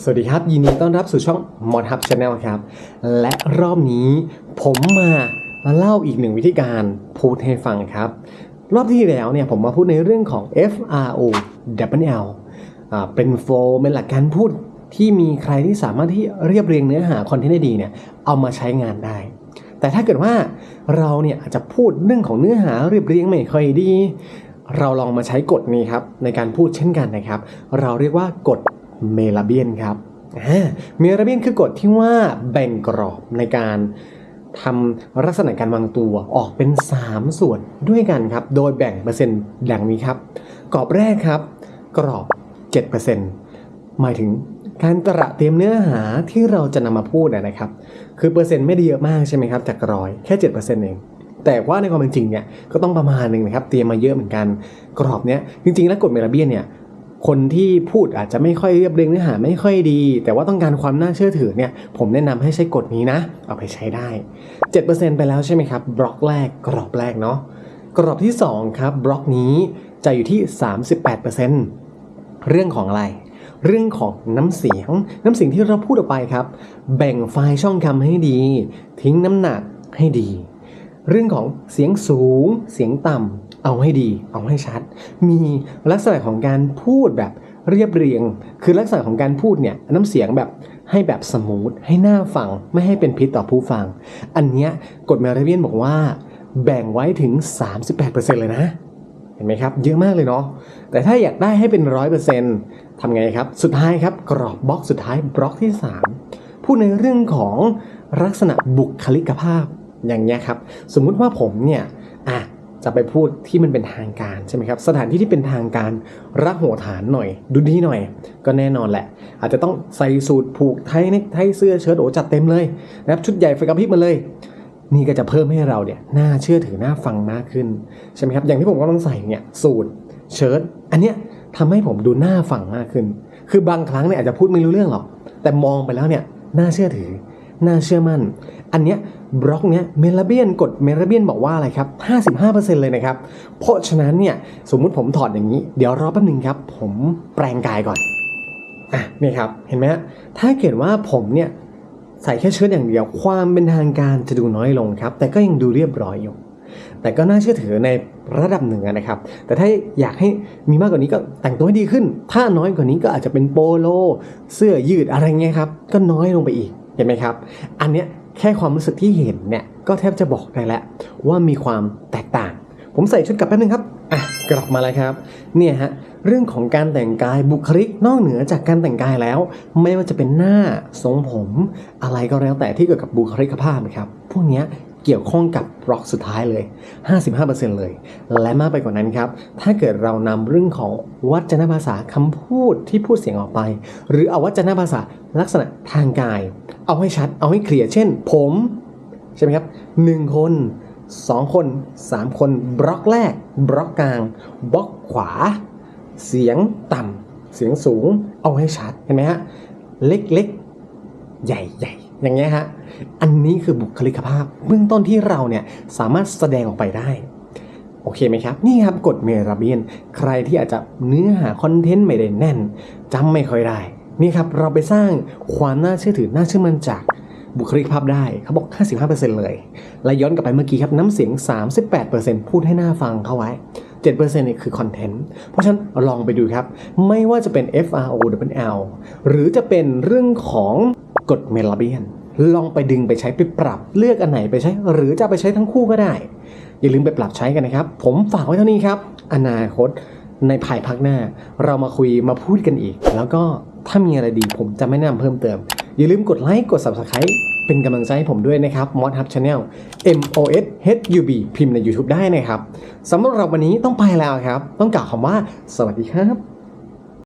สวัสดีครับ ยินดีต้อนรับสู่ช่อง Mod Hub Channel ครับ และรอบนี้ผมมาเล่าอีกหนึ่งวิธีการพูดให้ฟังครับ รอบที่แล้วเนี่ยผมมาพูดในเรื่องของ FRO Double L อ่าเป็นโฟล์เป็นหลักการพูดที่มีใครที่สามารถที่เรียบเรียงเนื้อหาคอนเทนต์ได้ดีเนี่ยเอามาใช้งานได้ แต่ถ้าเกิดว่าเราเนี่ยอาจจะพูดเรื่องของเนื้อหาเรียบเรียงไม่ค่อยดี เราลองมาใช้กฎนี้ครับในการพูดเช่นกันนะครับ เราเรียกว่ากฎ เมลาเบียนครับเมลาเบียนคือกฎที่ว่าแบ่งกรอบในการทำลักษณะการวางตัวออกเป็น 3 ส่วนด้วยกันครับ โดยแบ่งเปอร์เซ็นต์ดังนี้ครับ กรอบแรกครับ กรอบ 7%หมายถึงการตระเตรียมเนื้อหาที่เราจะนำมาพูดนะนะครับ คือเปอร์เซ็นต์ไม่ได้เยอะมากใช่ไหมครับ จากร้อยแค่ 7%เองแต่ว่าในความเป็นจริงเนี่ยก็ต้องประมาณหนึ่งนะครับ เตรียมมาเยอะเหมือนกัน กรอบเนี้ยจริงๆแล้วกฎเมลาเบียนเนี่ย คนที่พูดอาจจะไม่ค่อยเรียบเรียงเนื้อหาไม่ค่อยดี แต่ว่าต้องการความน่าเชื่อถือเนี่ย ผมแนะนำให้ใช้กฎนี้นะ เอาไปใช้ได้ 7%ไปแล้วใช่ไหมครับ บล็อกแรกกรอบแรกเนาะกรอบที่สองครับ บล็อกนี้จะอยู่ที่ 38%เรื่องของอะไร เรื่องของน้ำเสียง น้ำเสียงที่เราพูดออกไปครับ แบ่งไฟล์ช่องคำให้ดี ทิ้งน้ำหนักให้ดี เรื่องของเสียงสูง เสียงต่ำเอาให้ดี เอาให้ชัด มีลักษณะของการพูดแบบเรียบเรียง คือลักษณะของการพูดเนี่ยน้ำเสียงแบบให้แบบสมูทให้หน้าฟังไม่ให้เป็นพิษต่อผู้ฟัง อันเนี้ยกฎเมลาเวียนบอกว่า แบ่งไว้ถึง 38%เลยนะ เห็นไหมครับ เยอะมากเลยเนาะแต่ถ้าอยากได้ให้เป็น 100%ทำไงครับ สุดท้ายครับกรอบบล็อกสุดท้ายบล็อกที่ 3 พูดในเรื่องของลักษณะบุคลิกภาพ อย่างเงี้ยครับ สมมุติว่าผมเนี่ยอะจะไปพูดที่มันเป็นทางการใช่ไหมครับ สถานที่ที่เป็นทางการรักหัวฐานหน่อย ดูดีหน่อย ก็แน่นอนแหละ อาจจะต้องใส่สูทผูกไทยเนคไทเสื้อเชิ้ตโอจัดเต็มเลยนะครับชุดใหญ่ไฟกระพริบมาเลย นี่ก็จะเพิ่มให้เราเนี่ยน่าเชื่อถือน่าฟังมากขึ้นใช่ไหมครับอย่างที่ผมกำลังใส่เนี่ยสูทเชิ้ตอันเนี้ยทำให้ผมดูน่าฟังมากขึ้น คือบางครั้งเนี่ยอาจจะพูดไม่รู้เรื่องหรอกแต่มองไปแล้วเนี่ยน่าเชื่อถือ น่าเชื่อมั่น อันเนี้ยบล็อกเนี้ยเมลาเบียนกดเมลาเบียนบอกว่าอะไรครับ 55%เลยนะครับ เพราะฉะนั้นเนี่ยสมมุติผมถอดอย่างนี้ เดี๋ยวรอแป๊บนึงครับ ผมแปลงกายก่อน อะนี่ครับ เห็นไหมฮะถ้าเกิดว่าผมเนี่ยใส่แค่เชิ้ตอย่างเดียว ความเป็นทางการจะดูน้อยลงครับ แต่ก็ยังดูเรียบร้อยอยู่ แต่ก็น่าเชื่อถือในระดับหนึ่งนะครับ แต่ถ้าอยากให้มีมากกว่านี้ก็แต่งตัวให้ดีขึ้น ถ้าน้อยกว่านี้ก็อาจจะเป็นโปโล เสื้อยืดอะไรเงี้ยครับ ก็น้อยลงไปอีก ห็นไหมครับ อันเนี้ยแค่ความรู้สึกที่เห็นเนี่ยก็แทบจะบอกได้แล้วว่ามีความแตกต่าง ผมใส่ชุดกลับแป๊บนึงครับอะกลับมาแล้วครับ เนี่ยฮะเรื่องของการแต่งกายบุคลิกนอกเหนือจากการแต่งกายแล้ว ไม่ว่าจะเป็นหน้าทรงผม อะไรก็แล้วแต่ที่เกี่ยวกับบุคลิกภาพนะครับ พวกเนี้ย เกี่ยวข้องกับบล็อกสุดท้ายเลย 55%เลย และมากไปกว่านั้นครับ ถ้าเกิดเรานำเรื่องของวัจนภาษาคำพูดที่พูดเสียงออกไป หรือเอาวัจนภาษาลักษณะทางกาย เอาให้ชัด เอาให้เคลียร์ เช่น ผม ใช่ไหมครับหนึ่งคน 2 คน 3 คน บล็อกแรก บล็อกกลาง บล็อกขวา เสียงต่ำ เสียงสูง เอาให้ชัด เห็นไหมฮะ เล็กๆ ใหญ่ๆ อย่างเงี้ยฮะ อันนี้คือบุคลิกภาพเบื้องต้นที่เราเนี่ยสามารถแสดงออกไปได้ โอเคไหมครับ นี่ครับกฎเมราเบียน ใครที่อาจจะเนื้อหาคอนเทนต์ไม่ได้แน่นจำไม่ค่อยได้ นี่ครับเราไปสร้างความน่าเชื่อถือน่าเชื่อมั่นจากบุคลิกภาพได้เขาบอก 55%เลย และย้อนกลับไปเมื่อกี้ครับน้ำเสียง 38%พูดให้หน้าฟังเข้าไว้ 7%เนี่ยคือคอนเทนต์ เพราะฉะนั้นลองไปดูครับ ไม่ว่าจะเป็น FRO WL หรือจะเป็นเรื่องของกฎเมลาเบียน ลองไปดึงไปใช้ไปปรับเลือกอันไหนไปใช้ หรือจะไปใช้ทั้งคู่ก็ได้ อย่าลืมไปปรับใช้กันนะครับ ผมฝากไว้เท่านี้ครับ อนาคตในภายภาคหน้า เรามาคุยมาพูดกันอีก แล้วก็ถ้ามีอะไรดีผมจะไม่แนะนำเพิ่มเติม อย่าลืมกดไลค์กด Subscribe เป็นกำลังใจให้ผมด้วยนะครับ Mod Hub Channel M O S H U B พิมพ์ใน YouTube ได้นะครับสำหรับวันนี้ต้องไปแล้วครับ ต้องกล่าวคำว่า สวัสดีครับ